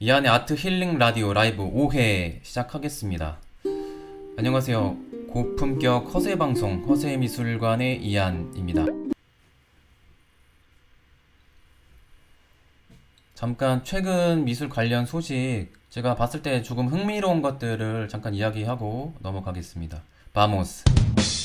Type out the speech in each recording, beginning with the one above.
이안의 아트 힐링 라디오 라이브 5회 시작하겠습니다. 안녕하세요. 고품격 허세 방송 허세 미술관의 이안입니다. 잠깐 최근 미술 관련 소식 제가 봤을 때 조금 흥미로운 것들을 잠깐 이야기하고 넘어가겠습니다. 바모스.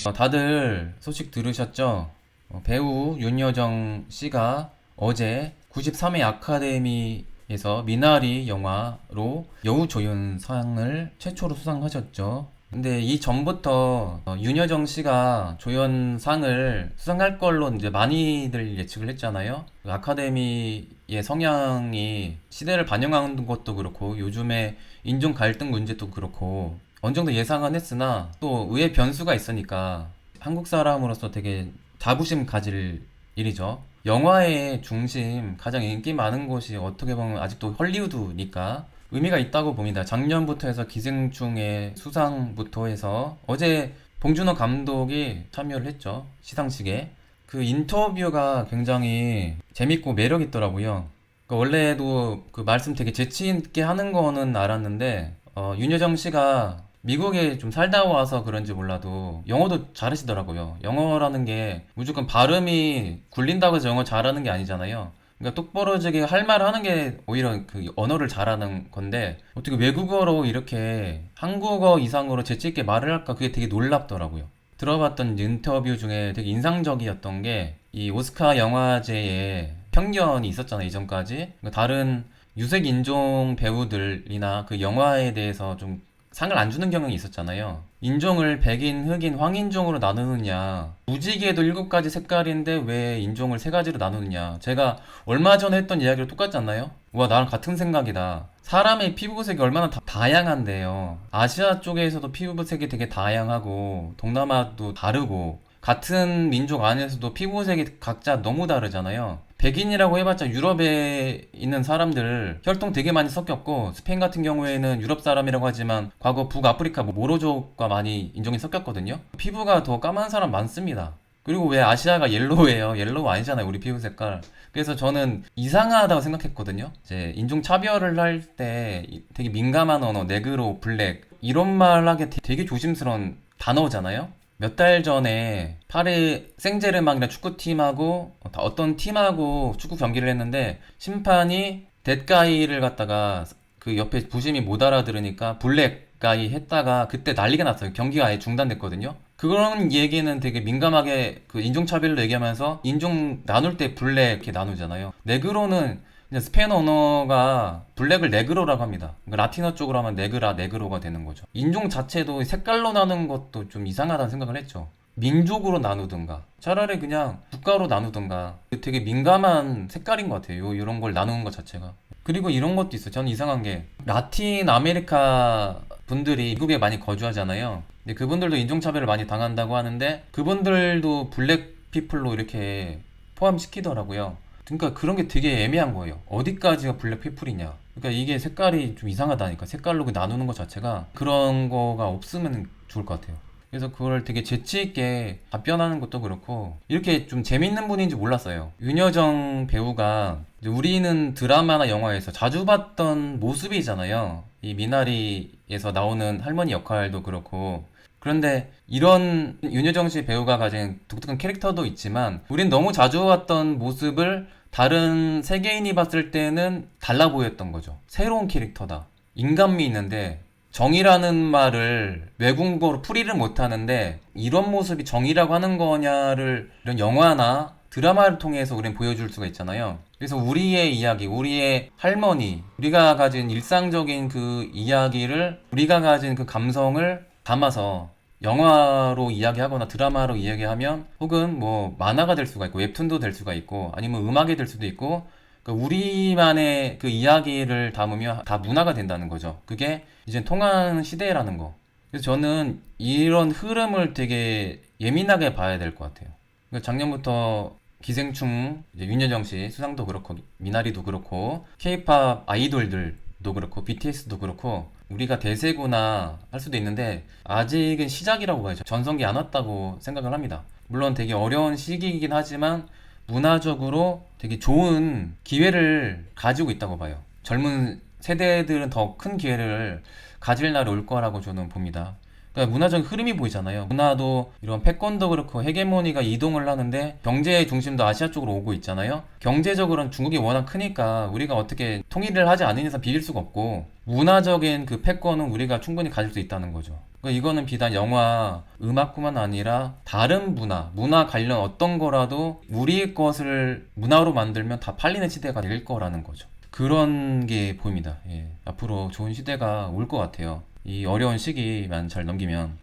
어, 다들 소식 들으셨죠? 어, 배우 윤여정 씨가 어제 93회 아카데미 에서 미나리 영화로 여우조연상을 최초로 수상하셨죠. 근데 이 전부터 어, 윤여정 씨가 조연상을 수상할 걸로 이제 많이들 예측을 했잖아요. 그 아카데미의 성향이 시대를 반영하는 것도 그렇고 요즘에 인종 갈등 문제도 그렇고 어느 정도 예상은 했으나 또 의외 변수가 있으니까 한국 사람으로서 되게 자부심 가질 일이죠. 영화의 중심, 가장 인기 많은 곳이 어떻게 보면 아직도 헐리우드니까 의미가 있다고 봅니다. 작년부터 해서 기생충의 수상부터 해서 어제 봉준호 감독이 참여를 했죠. 시상식에. 그 인터뷰가 굉장히 재밌고 매력 있더라고요. 그 원래도 그 말씀 되게 재치 있게 하는 거는 알았는데 어, 윤여정 씨가 미국에 좀 살다 와서 그런지 몰라도 영어도 잘하시더라고요. 영어라는 게 무조건 발음이 굴린다고 해서 영어 잘하는 게 아니잖아요. 그러니까 똑부러지게 할 말을 하는 게 오히려 그 언어를 잘하는 건데 어떻게 외국어로 이렇게 한국어 이상으로 재치 있게 말을 할까 그게 되게 놀랍더라고요. 들어봤던 인터뷰 중에 되게 인상적이었던 게 이 오스카 영화제에 편견이 있었잖아요, 이전까지. 그러니까 다른 유색 인종 배우들이나 그 영화에 대해서 좀 상을 안 주는 경향이 있었잖아요. 인종을 백인, 흑인, 황인종으로 나누느냐. 무지개도 일곱 가지 색깔인데 왜 인종을 세 가지로 나누느냐. 제가 얼마 전에 했던 이야기랑 똑같지 않나요? 와, 나랑 같은 생각이다. 사람의 피부색이 얼마나 다, 다양한데요. 아시아 쪽에서도 피부색이 되게 다양하고, 동남아도 다르고, 같은 민족 안에서도 피부색이 각자 너무 다르잖아요. 백인이라고 해봤자 유럽에 있는 사람들 혈통 되게 많이 섞였고 스페인 같은 경우에는 유럽 사람이라고 하지만 과거 북아프리카 뭐 모로족과 많이 인종이 섞였거든요. 피부가 더 까만 사람 많습니다. 그리고 왜 아시아가 옐로우예요? 옐로우 아니잖아요, 우리 피부 색깔. 그래서 저는 이상하다고 생각했거든요. 이제 인종 차별을 할 때 되게 민감한 언어, 네그로, 블랙 이런 말 하기 되게 조심스러운 단어잖아요. 몇 달 전에 파리 생제르맹이라는 축구팀하고 어떤 팀하고 축구 경기를 했는데 심판이 데드가이를 갖다가 그 옆에 부심이 못 알아들으니까 블랙가이 했다가 그때 난리가 났어요. 경기가 아예 중단됐거든요. 그런 얘기는 되게 민감하게 그 인종차별로 얘기하면서 인종 나눌 때 블랙 이렇게 나누잖아요. 네그로는 그냥 스페인어 언어가 블랙을 네그로라고 합니다. 그러니까 라틴어 쪽으로 하면 네그라, 네그로가 되는 거죠. 인종 자체도 색깔로 나누는 것도 좀 이상하다는 생각을 했죠. 민족으로 나누든가 차라리 그냥 국가로 나누든가 되게 민감한 색깔인 것 같아요. 이런 걸 나누는 것 자체가. 그리고 이런 것도 있어요. 저는 이상한 게 라틴 아메리카 분들이 미국에 많이 거주하잖아요. 근데 그분들도 인종차별을 많이 당한다고 하는데 그분들도 블랙 피플로 이렇게 포함시키더라고요. 그러니까 그런 게 되게 애매한 거예요. 어디까지가 블랙 피플이냐. 그러니까 이게 색깔이 좀 이상하다니까. 색깔로 그 나누는 것 자체가 그런 거가 없으면 좋을 것 같아요. 그래서 그걸 되게 재치있게 답변하는 것도 그렇고 이렇게 좀 재밌는 분인지 몰랐어요. 윤여정 배우가 우리는 드라마나 영화에서 자주 봤던 모습이잖아요. 이 미나리에서 나오는 할머니 역할도 그렇고 그런데 이런 윤여정 씨 배우가 가진 독특한 캐릭터도 있지만 우린 너무 자주 봤던 모습을 다른 세계인이 봤을 때는 달라 보였던 거죠. 새로운 캐릭터다. 인간미 있는데 정의라는 말을 외국어로 풀이를 못 하는데 이런 모습이 정의라고 하는 거냐를 이런 영화나 드라마를 통해서 우리는 보여줄 수가 있잖아요. 그래서 우리의 이야기, 우리의 할머니, 우리가 가진 일상적인 그 이야기를 우리가 가진 그 감성을 담아서 영화로 이야기하거나 드라마로 이야기하면 혹은 뭐 만화가 될 수가 있고 웹툰도 될 수가 있고 아니면 음악이 될 수도 있고 그러니까 우리만의 그 이야기를 담으면 다 문화가 된다는 거죠. 그게 이제 통하는 시대라는 거. 그래서 저는 이런 흐름을 되게 예민하게 봐야 될 것 같아요. 그러니까 작년부터 기생충, 이제 윤여정 씨 수상도 그렇고 미나리도 그렇고 케이팝 아이돌들도 그렇고 BTS도 그렇고 우리가 대세구나 할 수도 있는데 아직은 시작이라고 봐야죠. 전성기 안 왔다고 생각을 합니다. 물론 되게 어려운 시기이긴 하지만 문화적으로 되게 좋은 기회를 가지고 있다고 봐요. 젊은 세대들은 더 큰 기회를 가질 날이 올 거라고 저는 봅니다. 그러니까 문화적인 흐름이 보이잖아요. 문화도 이런 패권도 그렇고 헤게모니가 이동을 하는데 경제의 중심도 아시아 쪽으로 오고 있잖아요. 경제적으로는 중국이 워낙 크니까 우리가 어떻게 통일을 하지 않은 이상 비빌 수가 없고 문화적인 그 패권은 우리가 충분히 가질 수 있다는 거죠. 그러니까 이거는 비단 영화, 음악뿐만 아니라 다른 문화, 문화 관련 어떤 거라도 우리 것을 문화로 만들면 다 팔리는 시대가 될 거라는 거죠. 그런 게 보입니다. 예. 앞으로 좋은 시대가 올 것 같아요. 이 어려운 시기만 잘 넘기면.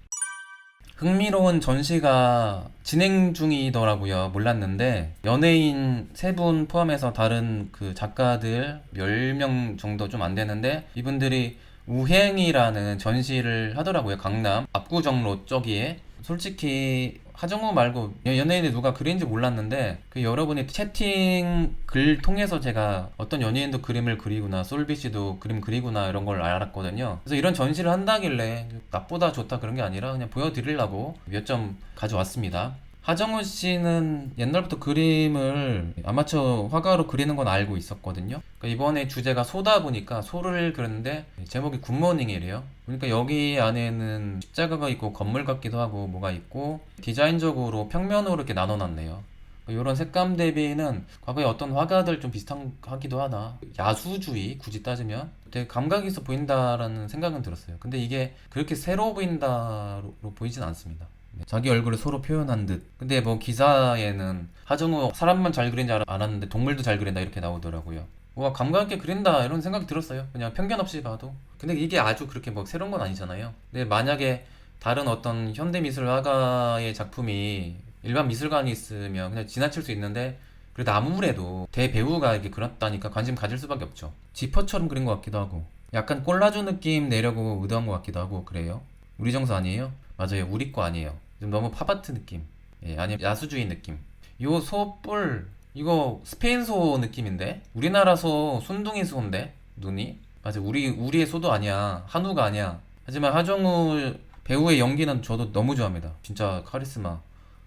흥미로운 전시가 진행 중이더라고요. 몰랐는데 연예인 세 분 포함해서 다른 그 작가들 10명 정도 좀 안 되는데 이분들이 우행이라는 전시를 하더라고요. 강남 압구정로 쪽에 솔직히 하정우 말고 연예인이 누가 그린지 몰랐는데 그 여러분이 채팅 글 통해서 제가 어떤 연예인도 그림을 그리구나 솔비 씨도 그림 그리구나 이런 걸 알았거든요. 그래서 이런 전시를 한다길래 나보다 좋다 그런 게 아니라 그냥 보여드리려고 몇 점 가져왔습니다. 하정우 씨는 옛날부터 그림을 아마추어 화가로 그리는 건 알고 있었거든요. 그러니까 이번에 주제가 소다 보니까 소를 그렸는데 제목이 굿모닝이래요. 그러니까 여기 안에는 십자가가 있고 건물 같기도 하고 뭐가 있고 디자인적으로 평면으로 이렇게 나눠놨네요. 이런 색감 대비는 과거에 어떤 화가들 좀 비슷한 하기도 하나 야수주의 굳이 따지면 되게 감각 있어 보인다라는 생각은 들었어요. 근데 이게 그렇게 새로워 보인다로 보이진 않습니다. 네, 자기 얼굴을 서로 표현한 듯. 근데 뭐 기사에는 하정우 사람만 잘 그린지 알- 알았는데 동물도 잘 그린다 이렇게 나오더라고요. 와 감각 있게 그린다 이런 생각이 들었어요. 그냥 편견 없이 봐도. 근데 이게 아주 그렇게 뭐 새로운 건 아니잖아요. 근데 만약에 다른 어떤 현대 미술 화가의 작품이 일반 미술관이 있으면 그냥 지나칠 수 있는데 그래도 아무래도 대배우가 이렇게 그렸다니까 관심 가질 수밖에 없죠. 지퍼처럼 그린 것 같기도 하고 약간 콜라주 느낌 내려고 의도한 것 같기도 하고 그래요. 우리 정서 아니에요? 맞아요. 우리 거 아니에요. 좀 너무 팝아트 느낌. 예, 아니면 야수주의 느낌. 요 소뿔 이거 스페인 소 느낌인데? 우리나라 소 순둥이 소인데? 눈이? 맞아 우리 우리의 소도 아니야. 한우가 아니야. 하지만 하정우 배우의 연기는 저도 너무 좋아합니다. 진짜 카리스마.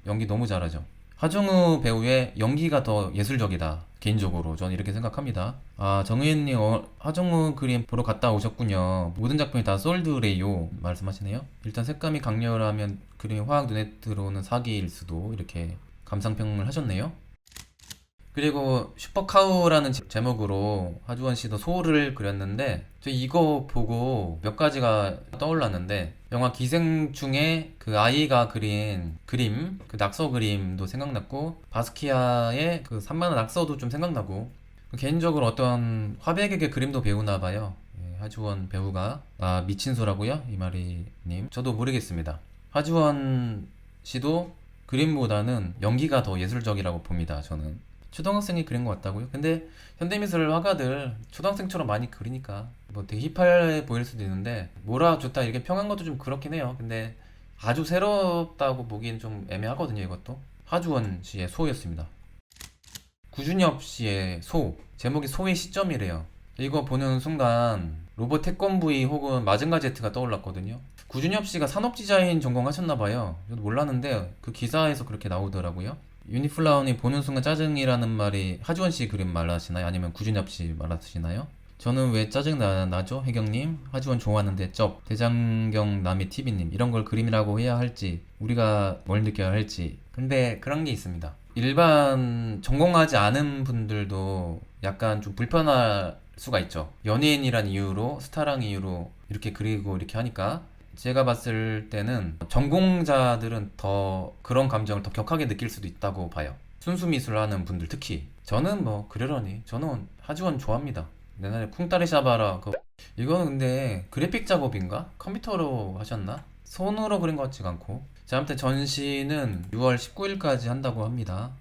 연기 너무 잘하죠 하정우 배우의 연기가 더 예술적이다 개인적으로 저는 이렇게 생각합니다. 아 정혜인님 어, 하정우 그림 보러 갔다 오셨군요. 모든 작품이 다 솔드래요. 말씀하시네요. 일단 색감이 강렬하면 그림이 화학 눈에 들어오는 사기일 수도 이렇게 감상평을 하셨네요 그리고 슈퍼카우라는 제- 제목으로 하주원 씨도 소를 그렸는데 저 이거 보고 몇 가지가 떠올랐는데 영화 기생충의 그 아이가 그린 그림 그 낙서 그림도 생각났고 바스키아의 그 산만한 낙서도 좀 생각나고 개인적으로 어떤 화백에게 그림도 배우나 봐요. 예, 하주원 배우가. 아 미친 소라고요? 이마리님. 저도 모르겠습니다. 하주원 씨도 그림보다는 연기가 더 예술적이라고 봅니다 저는 초등학생이 그린 것 같다고요? 근데 현대미술 화가들 초등학생처럼 많이 그리니까 뭐 되게 힙해 보일 수도 있는데 뭐라 좋다 이렇게 평한 것도 좀 그렇긴 해요. 근데 아주 새롭다고 보기엔 좀 애매하거든요 이것도. 하주원 씨의 소였습니다. 구준엽 씨의 소 제목이 소의 시점이래요. 이거 보는 순간 로봇 태권브이 혹은 마징가 제트가 떠올랐거든요. 구준엽 씨가 산업 디자인 전공하셨나 봐요. 몰랐는데 그 기사에서 그렇게 나오더라고요. 유니플라운이 보는 순간 짜증이라는 말이 하주원 씨 그림 말하시나요? 아니면 구준엽 씨 말하시나요? 저는 왜 짜증 나, 나죠? 혜경님? 하주원 좋아하는데 쩝. 대장경 남이 TV님. 이런 걸 그림이라고 해야 할지, 우리가 뭘 느껴야 할지. 근데 그런 게 있습니다. 일반 전공하지 않은 분들도 약간 좀 불편할 수가 있죠. 연예인이란 이유로, 스타랑 이유로 이렇게 그리고 이렇게 하니까. 제가 봤을 때는 전공자들은 더 그런 감정을 더 격하게 느낄 수도 있다고 봐요. 순수 미술 하는 분들 특히. 저는 뭐 그러려니. 저는 하주원 좋아합니다. 옛날에 쿵따리 샤바라 그 이거는 근데 그래픽 작업인가? 컴퓨터로 하셨나? 손으로 그린 것 같지가 않고. 자, 아무튼 전시는 6월 19일까지 한다고 합니다.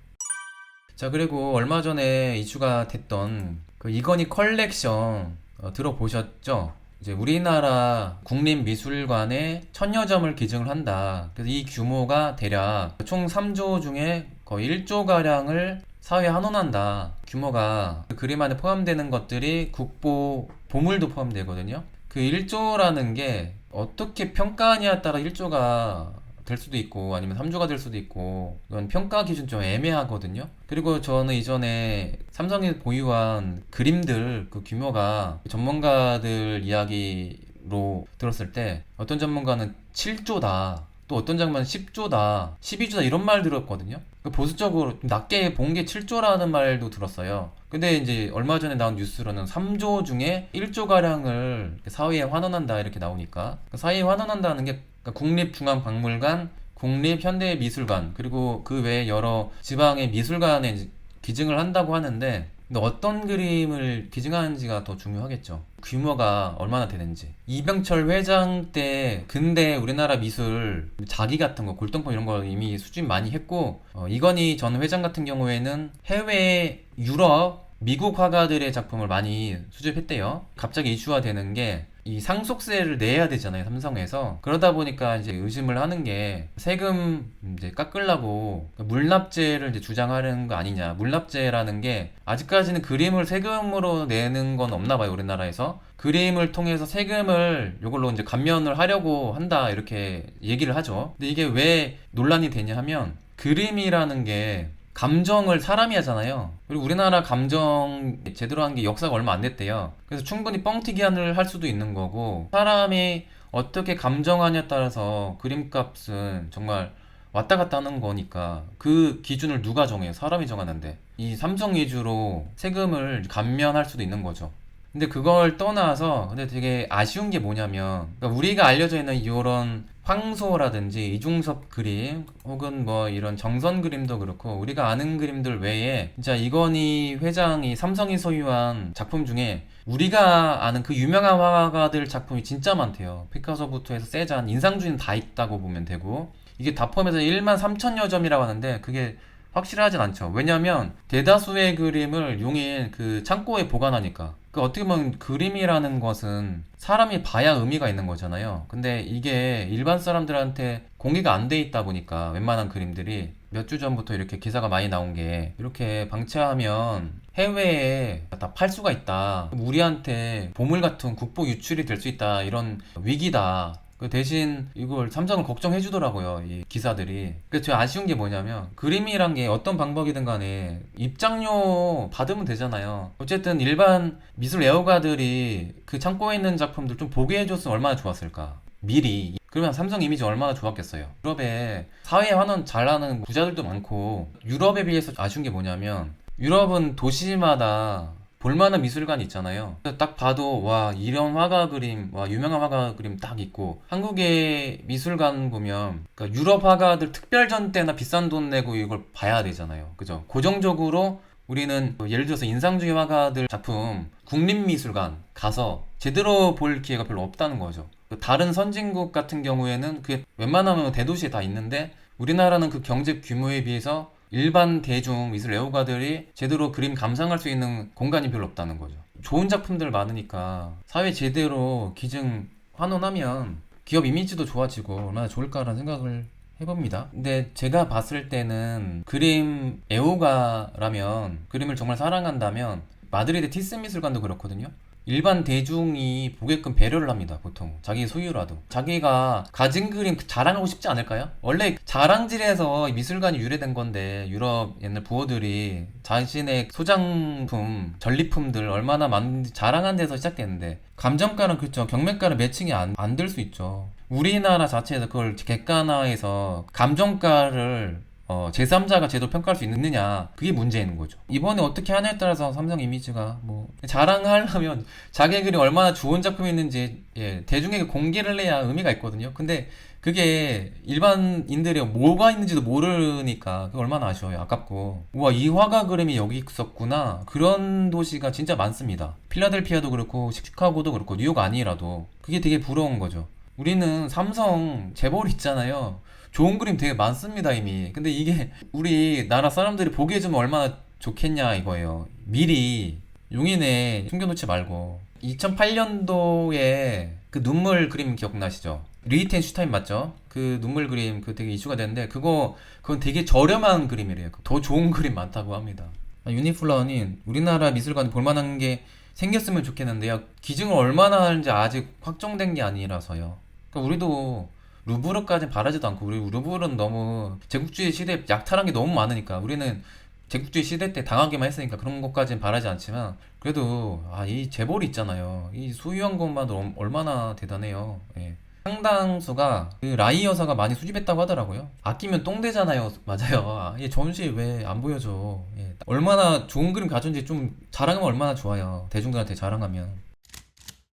자, 그리고 얼마 전에 이슈가 됐던 그 이건희 컬렉션 어, 들어보셨죠? 이제 우리나라 국립미술관에 천여 점을 기증을 한다. 그래서 이 규모가 대략 총 3조 중에 거의 1조 가량을 사회에 환원한다. 규모가 그 그림 안에 포함되는 것들이 국보 보물도 포함되거든요. 그 1조라는 게 어떻게 평가하냐에 따라 1조가 될 수도 있고 아니면 3조가 될 수도 있고 이건 평가 기준 좀 애매하거든요. 그리고 저는 이전에 삼성이 보유한 그림들 그 규모가 전문가들 이야기로 들었을 때 어떤 전문가는 7조다. 또 어떤 장면은 10조다, 12조다 이런 말 들었거든요. 그 보수적으로 좀 낮게 본 게 7조라는 말도 들었어요. 근데 이제 얼마 전에 나온 뉴스로는 3조 중에 1조 가량을 사회에 환원한다 이렇게 나오니까 그 사회에 환원한다는 게 그러니까 국립중앙박물관, 국립현대미술관 그리고 그 외에 여러 지방의 미술관에 기증을 한다고 하는데 근데 어떤 그림을 기증하는지가 더 중요하겠죠. 규모가 얼마나 되는지. 이병철 회장 때 근대 우리나라 미술 자기 같은 거 골동품 이런 거 이미 수집 많이 했고 어, 이건희 전 회장 같은 경우에는 해외 유럽 미국 화가들의 작품을 많이 수집했대요. 갑자기 이슈화 되는 게 이 상속세를 내야 되잖아요, 삼성에서. 그러다 보니까 이제 의심을 하는 게 세금 이제 깎으려고 물납제를 이제 주장하는 거 아니냐. 물납제라는 게 아직까지는 그림을 세금으로 내는 건 없나 봐요, 우리나라에서. 그림을 통해서 세금을 이걸로 이제 감면을 하려고 한다, 이렇게 얘기를 하죠. 근데 이게 왜 논란이 되냐 하면 그림이라는 게 감정을 사람이 하잖아요. 그리고 우리나라 감정 제대로 한 게 역사가 얼마 안 됐대요. 그래서 충분히 뻥튀기를 할 수도 있는 거고 사람이 어떻게 감정하냐에 따라서 그림값은 정말 왔다 갔다 하는 거니까 그 기준을 누가 정해요? 사람이 정하는데 이 삼성 위주로 세금을 감면할 수도 있는 거죠. 근데 그걸 떠나서 근데 되게 아쉬운 게 뭐냐면 그러니까 우리가 알려져 있는 이런 황소라든지 이중섭 그림 혹은 뭐 이런 정선 그림도 그렇고 우리가 아는 그림들 외에 진짜 이건희 회장이 삼성이 소유한 작품 중에 우리가 아는 그 유명한 화가들 작품이 진짜 많대요. 피카소부터 해서 세잔, 인상주의는 다 있다고 보면 되고 이게 다 포함해서 1만 3천여 점이라고 하는데 그게 확실하진 않죠. 왜냐면 대다수의 그림을 용인 그 창고에 보관하니까. 그 어떻게 보면 그림이라는 것은 사람이 봐야 의미가 있는 거잖아요. 근데 이게 일반 사람들한테 공개가 안 돼 있다 보니까 웬만한 그림들이 몇 주 전부터 이렇게 기사가 많이 나온 게 이렇게 방치하면 해외에 다 팔 수가 있다. 우리한테 보물 같은 국보 유출이 될 수 있다. 이런 위기다. 그 대신 이걸 삼성을 걱정해 주더라고요. 이 기사들이. 제가 아쉬운 게 뭐냐면 그림이란 게 어떤 방법이든 간에 입장료 받으면 되잖아요. 어쨌든 일반 미술 애호가들이 그 창고에 있는 작품들 좀 보게 해줬으면 얼마나 좋았을까. 미리. 그러면 삼성 이미지 얼마나 좋았겠어요. 유럽에 사회 환원 잘하는 부자들도 많고 유럽에 비해서 아쉬운 게 뭐냐면 유럽은 도시마다 볼만한 미술관이 있잖아요. 딱 봐도 와 이런 화가 그림, 와 유명한 화가 그림 딱 있고 한국의 미술관 보면 그러니까 유럽 화가들 특별전 때나 비싼 돈 내고 이걸 봐야 되잖아요. 그죠? 고정적으로 우리는 뭐 예를 들어서 인상주의 화가들 작품 국립미술관 가서 제대로 볼 기회가 별로 없다는 거죠. 그 다른 선진국 같은 경우에는 그게 웬만하면 대도시에 다 있는데 우리나라는 그 경제 규모에 비해서 일반 대중 미술 애호가들이 제대로 그림 감상할 수 있는 공간이 별로 없다는 거죠. 좋은 작품들 많으니까 사회 제대로 기증 환원하면 기업 이미지도 좋아지고 얼마나 좋을까라는 생각을 해봅니다. 근데 제가 봤을 때는 그림 애호가라면 그림을 정말 사랑한다면 마드리드 티스 미술관도 그렇거든요. 일반 대중이 보게끔 배려를 합니다, 보통. 자기 소유라도. 자기가 가진 그림 자랑하고 싶지 않을까요? 원래 자랑질에서 미술관이 유래된 건데, 유럽 옛날 부호들이 자신의 소장품, 전리품들 얼마나 많은지 자랑한 데서 시작됐는데, 감정가는 그렇죠. 경매가는 매칭이 안, 안될 수 있죠. 우리나라 자체에서 그걸 객관화해서 감정가를 어, 제3자가 제대로 평가할 수 있느냐 그게 문제인 거죠. 이번에 어떻게 하냐에 따라서 삼성 이미지가 뭐 자랑하려면 자기 글이 얼마나 좋은 작품이 있는지 예, 대중에게 공개를 해야 의미가 있거든요. 근데 그게 일반인들이 뭐가 있는지도 모르니까 그게 얼마나 아쉬워요 아깝고. 우와 이 화가 그림이 여기 있었구나. 그런 도시가 진짜 많습니다. 필라델피아도 그렇고 시카고도 그렇고 뉴욕 아니라도. 그게 되게 부러운 거죠. 우리는 삼성 재벌 있잖아요 좋은 그림 되게 많습니다, 이미. 근데 이게 우리 나라 사람들이 보기에 좀 얼마나 좋겠냐 이거예요. 미리 용인에 숨겨놓지 말고. 2008년도에 그 눈물 그림 기억나시죠? 리히텐슈타인 맞죠? 그 눈물 그림 그 되게 이슈가 됐는데 그거 그건 되게 저렴한 그림이래요. 더 좋은 그림 많다고 합니다. 아, 유니플라워는 우리나라 미술관 볼만한 게 생겼으면 좋겠는데요. 기증을 얼마나 하는지 아직 확정된 게 아니라서요. 그러니까 우리도 루브르까지 바라지도 않고 우리 루브르는 너무 제국주의 시대에 약탈한 게 너무 많으니까 우리는 제국주의 시대 때 당하기만 했으니까 그런 것까지는 바라지 않지만 그래도 아 이 재벌이 있잖아요. 이 소유한 것만도 얼- 얼마나 대단해요. 예. 상당수가 그 라이 여사가 많이 수집했다고 하더라고요. 아끼면 똥 되잖아요. 맞아요. 아, 얘 전시에 왜 안 보여줘? 예. 얼마나 좋은 그림 가져온지 좀 자랑하면 얼마나 좋아요. 대중들한테 자랑하면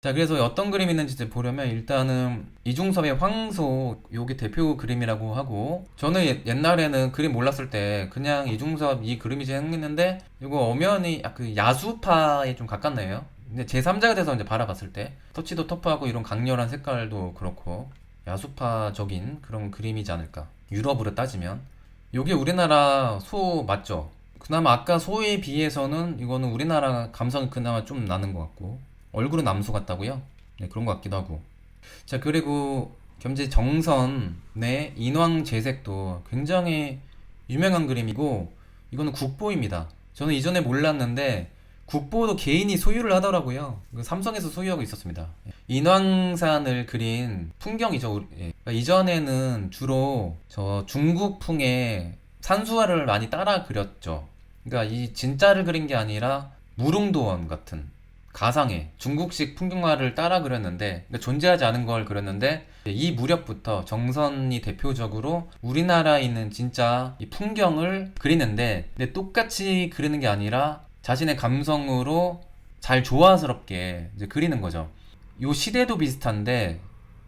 자, 그래서 어떤 그림이 있는지 보려면 일단은 이중섭의 황소 요게 대표 그림이라고 하고 저는 옛- 옛날에는 그림 몰랐을 때 그냥 이중섭 이 그림이 생겼는데 이거 엄연히 약그 야수파에 좀 가깝네요. 근데 제3자가 돼서 이제 바라봤을 때 터치도 터프하고 이런 강렬한 색깔도 그렇고 야수파적인 그런 그림이지 않을까. 유럽으로 따지면 요게 우리나라 소 맞죠? 그나마 아까 소에 비해서는 이거는 우리나라 감성이 그나마 좀 나는 것 같고 얼굴은 남소 같다고요? 네, 그런 것 같기도 하고. 자, 그리고 겸재 정선의 인왕 재색도 굉장히 유명한 그림이고, 이거는 국보입니다. 저는 이전에 몰랐는데, 국보도 개인이 소유를 하더라고요. 그 삼성에서 소유하고 있었습니다. 인왕산을 그린 풍경이죠. 예. 그러니까 이전에는 주로 저 중국풍의 산수화를 많이 따라 그렸죠. 그러니까 이 진짜를 그린 게 아니라 무릉도원 같은 가상의 중국식 풍경화를 따라 그렸는데 존재하지 않은 걸 그렸는데 이 무렵부터 정선이 대표적으로 우리나라에 있는 진짜 이 풍경을 그리는데 근데 똑같이 그리는 게 아니라 자신의 감성으로 잘 조화스럽게 이제 그리는 거죠. 요 시대도 비슷한데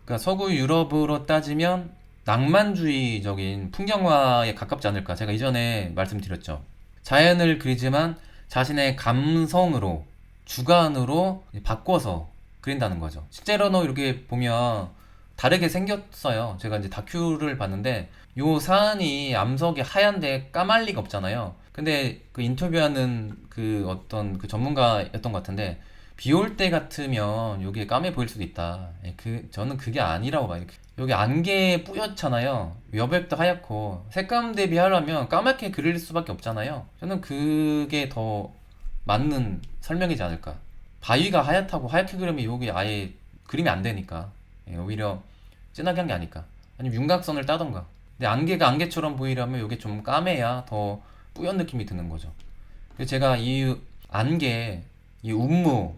그러니까 서구 유럽으로 따지면 낭만주의적인 풍경화에 가깝지 않을까 제가 이전에 말씀드렸죠. 자연을 그리지만 자신의 감성으로 주관으로 바꿔서 그린다는 거죠. 실제로는 이렇게 보면 다르게 생겼어요. 제가 이제 다큐를 봤는데 요 사안이 암석이 하얀데 까말 리가 없잖아요. 근데 그 인터뷰하는 그 어떤 그 전문가였던 것 같은데 비 올 때 같으면 여기에 까매 보일 수도 있다. 예, 그 저는 그게 아니라고 봐요. 여기 안개 뿌옇잖아요. 여백도 하얗고 색감 대비하려면 까맣게 그릴 수밖에 없잖아요. 저는 그게 더 맞는 설명이지 않을까. 바위가 하얗다고 하얗게 그리면 여기 아예 그림이 안 되니까 예, 오히려 진하게 한 게 아닐까. 아니면 윤곽선을 따던가. 근데 안개가 안개처럼 보이려면 이게 좀 까매야 더 뿌연 느낌이 드는 거죠. 그래서 제가 이 안개, 이 운무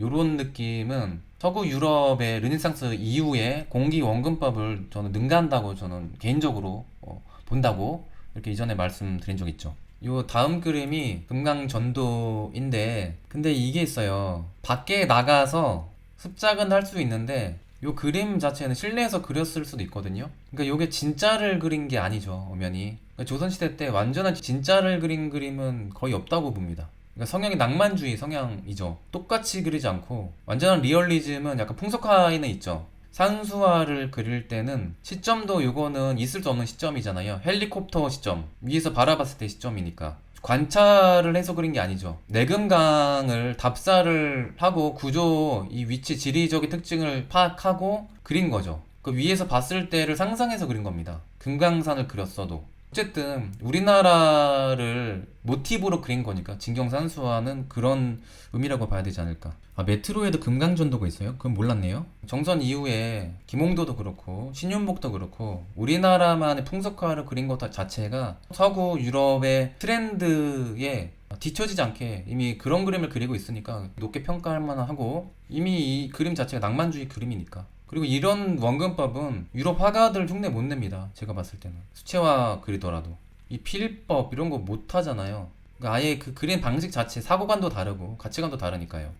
요런 느낌은 서구 유럽의 르네상스 이후에 공기 원근법을 저는 능가한다고 저는 개인적으로 어, 본다고 이렇게 이전에 말씀드린 적 있죠. 요 다음 그림이 금강전도인데 근데 이게 있어요. 밖에 나가서 습작은 할 수 있는데 요 그림 자체는 실내에서 그렸을 수도 있거든요. 그러니까 요게 진짜를 그린 게 아니죠, 엄연히. 그러니까 조선시대 때 완전한 진짜를 그린 그림은 거의 없다고 봅니다. 그러니까 성향이 낭만주의 성향이죠. 똑같이 그리지 않고 완전한 리얼리즘은 약간 풍속화에는 있죠. 산수화를 그릴 때는 시점도 요거는 있을 수 없는 시점이잖아요. 헬리콥터 시점. 위에서 바라봤을 때 시점이니까. 관찰을 해서 그린 게 아니죠. 내금강을 답사를 하고 구조, 이 위치 지리적인 특징을 파악하고 그린 거죠. 그 위에서 봤을 때를 상상해서 그린 겁니다. 금강산을 그렸어도. 어쨌든 우리나라를 모티브로 그린 거니까 진경산수화는 그런 의미라고 봐야 되지 않을까. 아 메트로에도 금강전도가 있어요? 그건 몰랐네요. 정선 이후에 김홍도도 그렇고 신윤복도 그렇고 우리나라만의 풍속화를 그린 것 자체가 서구 유럽의 트렌드에 뒤처지지 않게 이미 그런 그림을 그리고 있으니까 높게 평가할 만하고 이미 이 그림 자체가 낭만주의 그림이니까 그리고 이런 원근법은 유럽 화가들 흉내 못 냅니다. 제가 봤을 때는 수채화 그리더라도 이 필법 이런 거 못 하잖아요. 그러니까 아예 그 그림 방식 자체 사고관도 다르고 가치관도 다르니까요.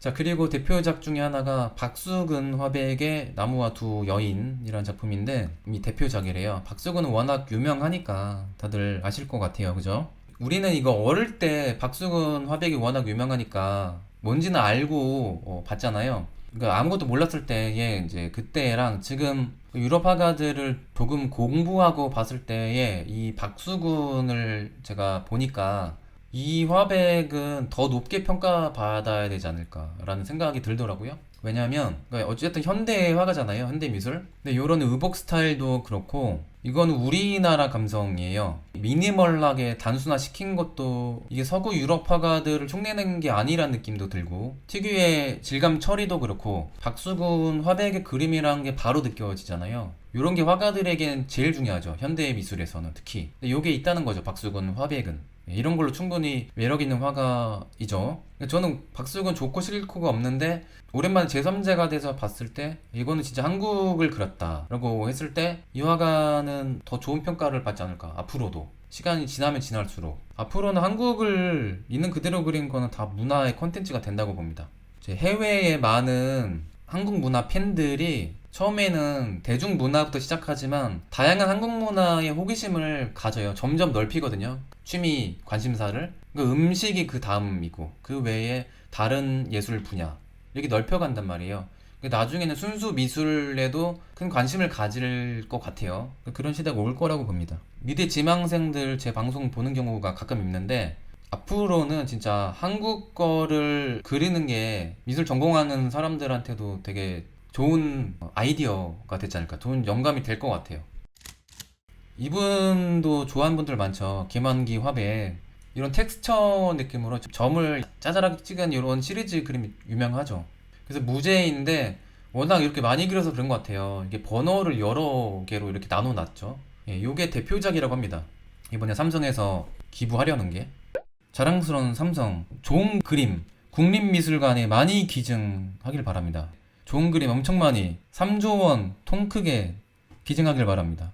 자 그리고 대표작 중에 하나가 박수근 화백의 나무와 두 여인이라는 작품인데 이 대표작이래요. 박수근은 워낙 유명하니까 다들 아실 것 같아요, 그죠? 우리는 이거 어릴 때 박수근 화백이 워낙 유명하니까 뭔지는 알고 어, 봤잖아요. 그러니까 아무것도 몰랐을 때에 이제 그때랑 지금 유럽 화가들을 조금 공부하고 봤을 때에 이 박수근을 제가 보니까 이 화백은 더 높게 평가받아야 되지 않을까라는 생각이 들더라고요. 왜냐하면 그러니까 어쨌든 현대 화가잖아요. 현대 미술. 근데 이런 의복 스타일도 그렇고 이건 우리나라 감성이에요. 미니멀하게 단순화 시킨 것도 이게 서구 유럽 화가들을 흉내낸 게 아니란 느낌도 들고 특유의 질감 처리도 그렇고 박수근 화백의 그림이라는 게 바로 느껴지잖아요. 이런 게 화가들에겐 제일 중요하죠. 현대 미술에서는 특히. 근데 요게 있다는 거죠. 박수근 화백은. 예, 이런 걸로 충분히 매력 있는 화가이죠. 저는 박수근 좋고 싫고가 없는데 오랜만에 제3자가 돼서 봤을 때 이거는 진짜 한국을 그렸다라고 했을 때 이 화가는 더 좋은 평가를 받지 않을까 앞으로도 시간이 지나면 지날수록 앞으로는 한국을 있는 그대로 그린 거는 다 문화의 컨텐츠가 된다고 봅니다. 제 해외의 많은 한국 문화 팬들이 처음에는 대중 문화부터 시작하지만 다양한 한국 문화의 호기심을 가져요. 점점 넓히거든요. 취미, 관심사를. 그 음식이 그 다음이고 그 외에 다른 예술 분야 이렇게 넓혀간단 말이에요. 그 나중에는 순수 미술에도 큰 관심을 가질 것 같아요. 그런 시대가 올 거라고 봅니다. 미대 지망생들 제 방송 보는 경우가 가끔 있는데 앞으로는 진짜 한국 거를 그리는 게 미술 전공하는 사람들한테도 되게 좋은 아이디어가 되지 않을까. 좋은 영감이 될 것 같아요. 이분도 좋아하는 분들 많죠. 김한기 화백. 이런 텍스처 느낌으로 점을 짜잘하게 찍은 이런 시리즈 그림이 유명하죠. 그래서 무제인데 워낙 이렇게 많이 그려서 그런 것 같아요. 이게 번호를 여러 개로 이렇게 나눠 놨죠. 예, 요게 대표작이라고 합니다. 이번에 삼성에서 기부하려는 게. 자랑스러운 삼성. 좋은 그림. 국립미술관에 많이 기증하길 바랍니다. 좋은 그림 엄청 많이 3조 원 통 크게 기증하길 바랍니다.